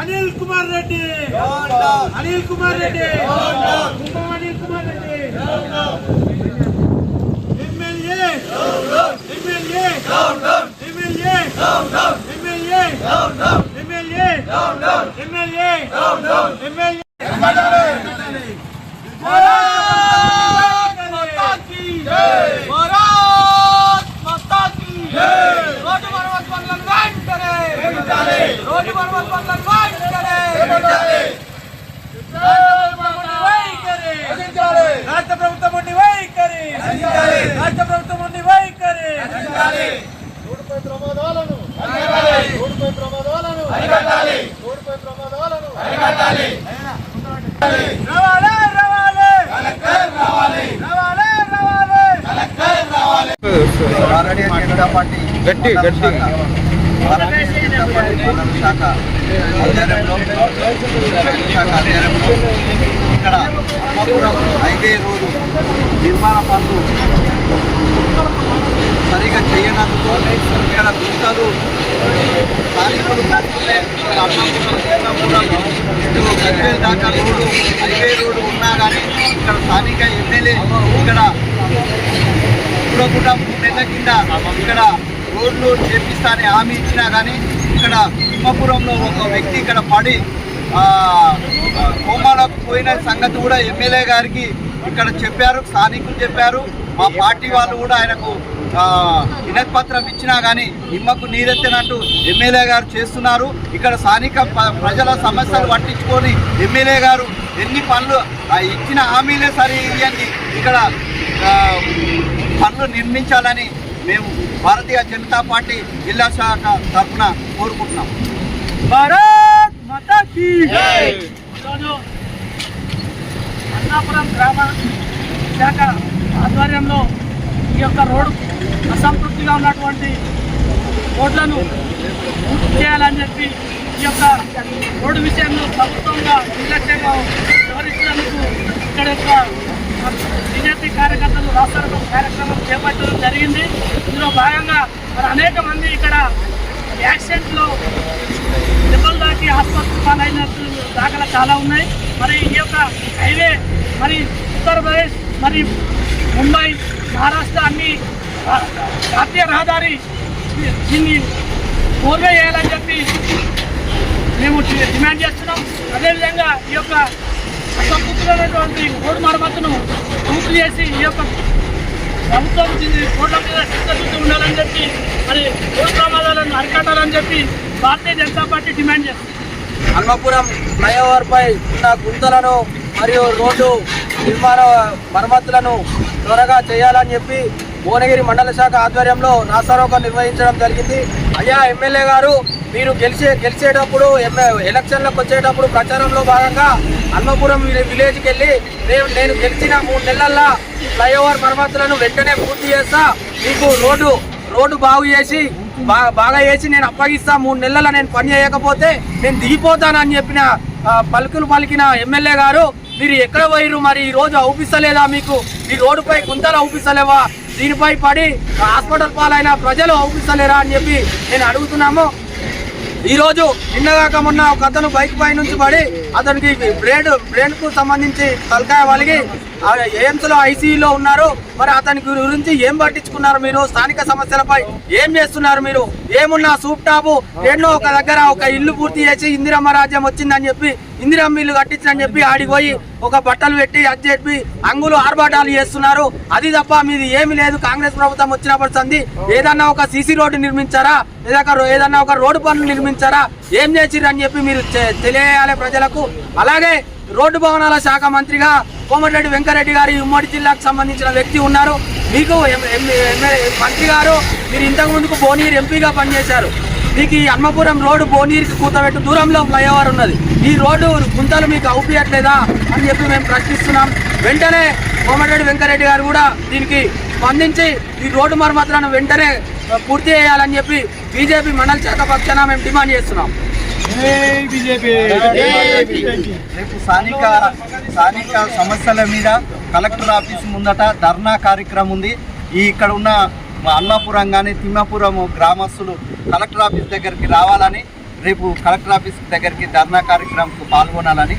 Anil Kumar Reddy Anil Kumar Reddy Kumbham Anil Kumar Reddy MLA MLA MLA MLA MLA MLA MLA Bharat Mata key Bharat Mata కీ road మరమ్మతు పనులను వెంటనే road మరమ్మతు పనులను వెంటనే వైఖరి రాష్ట్ర ప్రభుత్వం ఉండి వైఖరి. రాష్ట్ర ప్రభుత్వం ఉండి వైఖరి ప్రమాదాలను ప్రమాదాలను ప్రమాదాలను రావాలి రావాలి. రావాలి. రావాలి భారతీయ జనతా పార్టీ గట్టి, గట్టి. భారతీయ జనతా పార్టీ మండల శాఖ ఆధ్వర్యంలో శాఖ ఆధ్వర్యంలో ఇక్కడ అమ్మపురం హైవే రోడ్డు నిర్మాణ పనులు సరిగా చేయనందుకు ఇక్కడ గుంతలు ఇటు గజ్వేల్ దాకా రోడ్డు హైవే రోడ్డు ఉన్నా కానీ ఇక్కడ స్థానిక ఎమ్మెల్యే ఇక్కడ ఇప్పుడు మూడు నెలల కింద ఇక్కడ రోడ్లు చేపిస్తానని హామీ ఇచ్చినా కానీ ఇక్కడ తిమ్మపురంలో ఒక వ్యక్తి ఇక్కడ పడి కోమాలకు పోయిన సంగతి కూడా ఎమ్మెల్యే గారికి ఇక్కడ చెప్పారు స్థానికులు చెప్పారు మా పార్టీ వాళ్ళు కూడా ఆయనకు ఆ, వినతి పత్రం ఇచ్చినా కానీ నిమ్మకు నీరెత్తినట్టు ఎమ్మెల్యే గారు చేస్తున్నారు. ఇక్కడ స్థానిక ప్రజల సమస్యలు పట్టించుకొని ఎమ్మెల్యే గారు ఎన్ని పనులు ఇచ్చిన హామీలే సరి ఇవ్వండి ఇక్కడ పనులు నిర్మించాలని మేము భారతీయ జనతా పార్టీ జిల్లా శాఖ తరఫున కోరుకుంటున్నాం. భారత్ మాతా కీ ఈరోజు అన్నాపురం గ్రామ శాఖ ఆధ్వర్యంలో ఈ యొక్క రోడ్డు అసంతృప్తిగా ఉన్నటువంటి రోడ్లను పూర్తి చేయాలని చెప్పి ఈ యొక్క రోడ్డు విషయంలో ప్రభుత్వంగా నిర్లక్ష్యంగా వివరించినందుకు ఇక్కడ యొక్క బీజేపీ కార్యకర్తలు రాష్ట్ర కార్యక్రమం చేపట్టడం జరిగింది. ఇందులో భాగంగా మరి అనేక మంది ఇక్కడ యాక్సిడెంట్లో దెబ్బలు దాటి ఆసుపత్రి పాలైనట్టు దాఖలు చాలా ఉన్నాయి. మరి ఈ యొక్క హైవే మరి ఉత్తరప్రదేశ్ మరి ముంబై మహారాష్ట్ర అన్ని జాతీయ రహదారి దీన్ని ఫోర్వే చేయాలని చెప్పి మేము డిమాండ్ చేస్తున్నాం. అదేవిధంగా ఈ యొక్క అసంపూర్తమైనటువంటి రోడ్డు మరమ్మతును పూర్తి చేసి ఈ యొక్క ప్రభుత్వం దీన్ని రోడ్ల మీద చిత్తశుద్ధి ఉండాలని చెప్పి మరి రోడ్డు ప్రమాదాలను అరికట్టాలని చెప్పి భారతీయ జనతా పార్టీ డిమాండ్ చేస్తుంది. హన్మపురం ఫ్లైఓవర్పై ఉన్న గుంతలను మరియు రోడ్డు నిర్మాణ మరమ్మతులను త్వరగా చేయాలని చెప్పి భువనగిరి మండల శాఖ ఆధ్వర్యంలో నాసారోకం నిర్వహించడం జరిగింది. అయ్యా ఎమ్మెల్యే గారు మీరు గెలిచే గెలిచేటప్పుడు ఎమ్మె ఎలక్షన్లకు వచ్చేటప్పుడు ప్రచారంలో భాగంగా అన్నపురం విలేజ్కి వెళ్ళి నేను నేను గెలిచిన మూడు నెలల్లో ఫ్లైఓవర్ మరమ్మతులను వెంటనే పూర్తి చేస్తా. మీకు రోడ్డు రోడ్డు బాగు చేసి బాగా బాగా వేసి నేను అప్పగిస్తా మూడు నెలల నేను పని చేయకపోతే నేను దిగిపోతానని చెప్పిన పలుకులు పలికిన ఎమ్మెల్యే గారు మీరు ఎక్కడ పోయిరు మరి? ఈ రోజు అవుపిస్తలేదా మీకు? ఈ రోడ్డుపై గుంతలు అవుపిస్తలేవా? దీనిపై పడి హాస్పిటల్ పాలైన ప్రజలు అవుపిస్తలేరా అని చెప్పి నేను అడుగుతున్నాము. ఈరోజు నిన్నగాక మొన్న ఒక అతను బైక్ పై నుంచి పడి అతనికి బ్రేడ్ బ్రేడ్కు సంబంధించి తలకాయ వలిగి ఎయిమ్స్లో ఐసీయూలో ఉన్నారు. మరి అతని గురించి ఏం పట్టించుకున్నారు మీరు? స్థానిక సమస్యలపై ఏం చేస్తున్నారు మీరు? ఏమున్నా సూప్ టాపు? ఎన్నో ఒక దగ్గర ఒక ఇల్లు పూర్తి చేసి ఇందిరమ్మ రాజ్యం వచ్చిందని చెప్పి ఇందిరమ్మ ఇల్లు కట్టించని చెప్పి ఆడిపోయి ఒక బట్టలు పెట్టి అది చెప్పి అంగులు ఆర్భాటాలు చేస్తున్నారు. అది తప్ప మీది ఏమి లేదు. కాంగ్రెస్ ప్రభుత్వం వచ్చినప్పటి సంది ఏదన్నా ఒక సీసీ రోడ్డు నిర్మించారా? లేదా ఏదన్నా ఒక రోడ్డు పనులు నిర్మించారా? ఏం చేసిరని చెప్పి మీరు తెలియాలి ప్రజలకు. అలాగే రోడ్డు భవనాల శాఖ మంత్రిగా కోమటిరెడ్డి వెంకరెడ్డి గారి ఉమ్మడి జిల్లాకు సంబంధించిన వ్యక్తి ఉన్నారు. మీకు ఎం- మంత్రి గారు మీరు ఇంతకు ముందుకు భువనగిరి ఎంపీగా పనిచేశారు. మీకు ఈ అన్నపురం రోడ్డు భువనగిరికి కూతబెట్టు దూరంలో ఫ్లైఓవర్ ఉన్నది. ఈ రోడ్డు గుంతలు మీకు అవుపియట్లేదా అని చెప్పి మేము ప్రశ్నిస్తున్నాం. వెంటనే కోమటిరెడ్డి వెంకరెడ్డి గారు కూడా దీనికి స్పందించి ఈ రోడ్డు మరమ్మతులను వెంటనే పూర్తి చేయాలని చెప్పి బీజేపీ మండల శాఖ పక్షాన మేము డిమాండ్ చేస్తున్నాం. రేపు స్థానిక స్థానిక సమస్యల మీద కలెక్టర్ ఆఫీస్ ముందట ధర్నా కార్యక్రమం ఉంది. ఈ ఇక్కడ ఉన్న అల్లాపురం కానీ తిమ్మాపురం గ్రామస్తులు కలెక్టర్ ఆఫీస్ దగ్గరికి రావాలని రేపు కలెక్టర్ ఆఫీస్ దగ్గరికి ధర్నా కార్యక్రమంకు పాల్గొనాలని